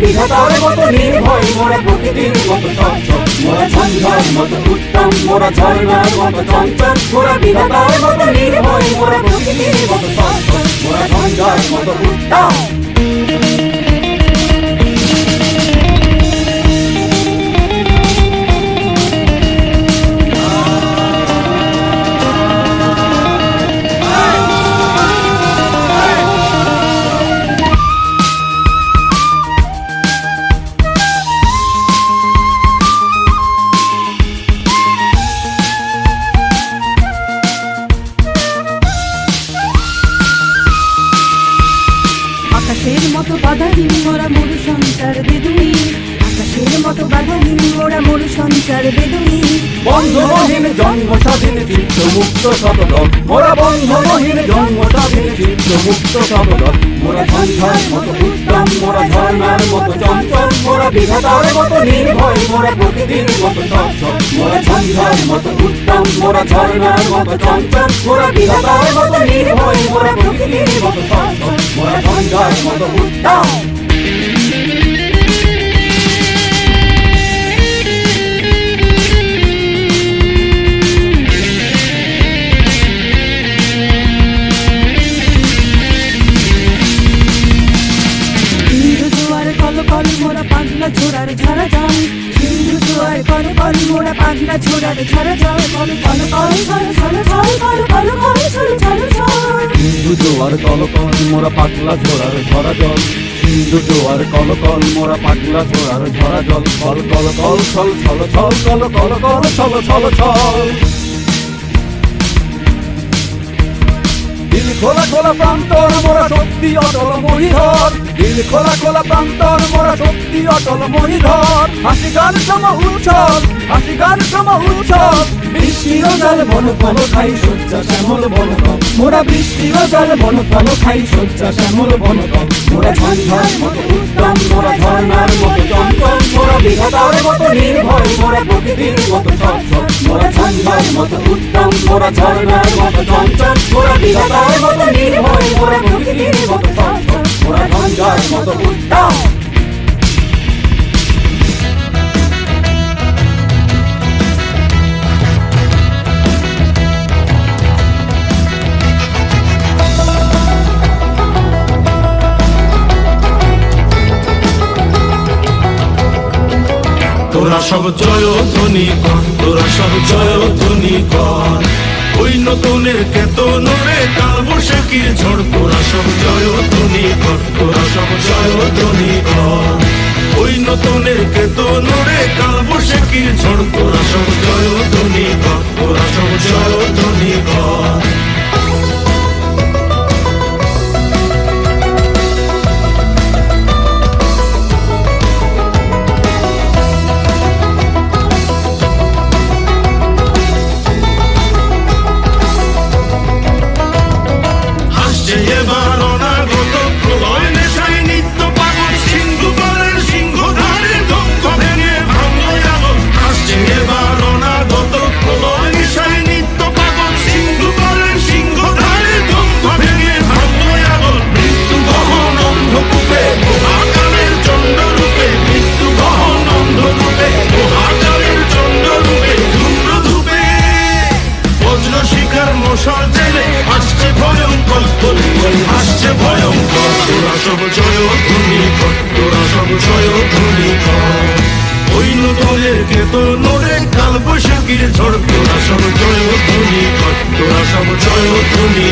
বিধাতার মতো নির্ভয়, মোরা প্রকৃতির মতো সচ্ছল মোরা ঝঞ্ঝার মতো উত্তম, মোরা ঝর্ণার মতো চঞ্চল। মোরা বিধাতার মতো নির্ভয়, মোরা প্রকৃতির মতো সচ্ছল মোরা ঝঞ্ঝার মতো উত্তম। বাধাহীন মোরা মরু সঞ্চার বেদুই আকাশের মতো বাধাহীন মোরা মরু সঞ্চার বেদুই বন্ধনহীন জন্ম স্বাধীন চিত্ত মুক্ত সতদল মোরা বন্ধনহীন জন্ম স্বাধীন চিত্ত মুক্ত সতদল মোরা ঝঞ্ঝার মতো উত্তম, মোরা ঝর্ণার মতো চঞ্চল। মোরা বিধাতার মতো নির্ভয়, মোরা প্রকৃতির মতো সচ্ছল। মোরা ঝঞ্ঝার মতো উত্তম, মোরা ঝর্ণার মতো চঞ্চল। মোরা বিধাতার মতো নির্ভয়, মোরা প্রকৃতির মতো ঝঞ্ঝার মতো কল মোরা পাগলা ছোড়ার ঝরা জল সিন্ধু জোয়ার কল কল মোরা পাগলা ছোড়ার ঝরা জল কল কল কল ছল ছল জোয়ার কলকল মোরা পাগলা ঝোড়ার ঝরা জল। সিন্ধু জোয়ার কলকল মোরা পাগলা ঝোড়ার ঝরা জল। কল কল কল, ছল ছল ছল কল কল কল ছল ছল ছল। দিল খোলা খোলা প্রান্তর, মোরা শক্তি অটল মহিধর। দিল খোলা খোলা প্রান্তর, মোরা শক্তি অটল মহিধর। হাসি গান সম উচ্ছল, হাসি গান সম উচ্ছল। বৃষ্টির জল বন ফল খাই সজ্জা শ্যামল বন মোরা বৃষ্টির জল বন ফল খাই সজ্জা শ্যামল বন মোরা ঝঞ্ঝার মতো উত্তম মোরা ঝর্ণার মতো চঞ্চল মোরা বিধাতার মতো নির্ভয় মোরা প্রকৃতির মতো চঞ্চল মোরা ঝঞ্ঝার মতো উত্তম মোরা ঝর্ণার মতো চঞ্চল মোরা বিধাতার মতো নির্ভয় মোরা প্রকৃতির মতো সচ্ছল তোরা সব জয় ধ্বনি কর, তোরা সব জয় ধ্বনি কর। ওই নতুনের কেতনরে কাল বৈশাখীর ঝড়, তোরা সব জয় ধ্বনি কর, তোরা সব জয় ধ্বনি কর। ওই নতুনের কেতনরে কাল বৈশাখীর ঝড়, তোরা সব জয় ধ্বনি কর তোরা সব জয় ধ্বনি কর ওই নদরের কেত নড়ে কাল বৈশাখীর ঝড় তোরা সব জয় ধ্বনি কর তোরা সব জয় ধ্বনি